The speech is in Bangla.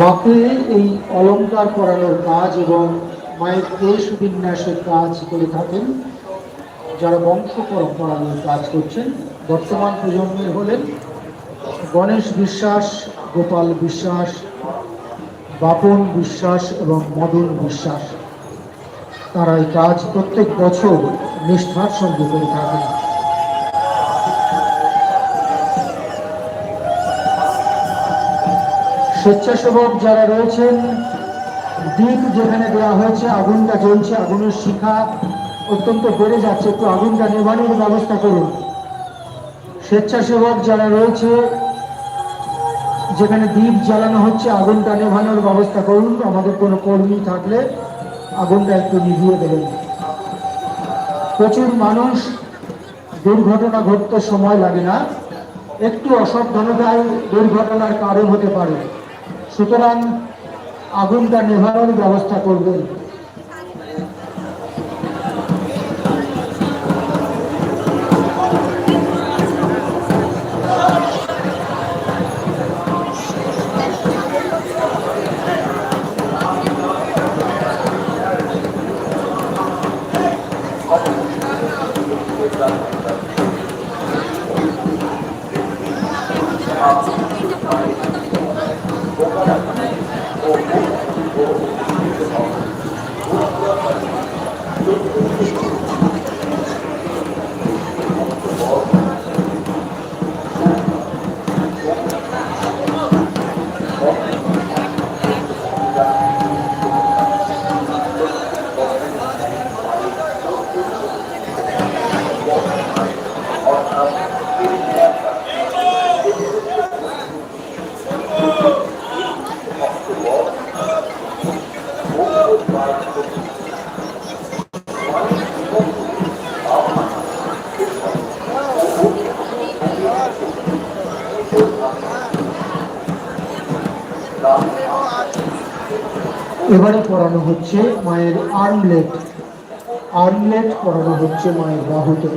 মাকে এই অলংকার করানোর কাজ এবং মায়ের দেশ বিন্যাসের কাজ করে থাকেন, যারা বংশ পরম্পরা নিয়ে কাজ করছেন। বর্তমান প্রজন্মের হলেন গণেশ বিশ্বাস, গোপাল বিশ্বাস বাপন বিশ্বাস এবং মদন বিশ্বাস। তারা এই কাজ প্রত্যেক বছর নিষ্ঠার সঙ্গে করে থাকেন। স্বেচ্ছাসেবক যারা রয়েছেন দ্বীপ যেখানে দেওয়া হয়েছে, আগুনটা জ্বলছে, আগুনের শিখা অত্যন্ত বেড়ে যাচ্ছে, একটু আগুনটা নেভানোর ব্যবস্থা করুন। স্বেচ্ছাসেবক যারা রয়েছে যেখানে দ্বীপ জ্বালানো হচ্ছে আগুনটা নেভানোর ব্যবস্থা করুন। আমাদের কোনো কর্মী থাকলে আগুনটা একটু নিভিয়ে দেবেন। প্রচুর মানুষ, দুর্ঘটনা ঘটতে সময় লাগে না। একটু অসাবধানতায় দুর্ঘটনার কারণ হতে পারে। সুতরাং আগুনটা নেভানোর ব্যবস্থা করবেন। Thank you. এবারে পড়ানো হচ্ছে মায়ের আর্মলেট আর্মলেট পড়ানো হচ্ছে মায়ের বাহুতে।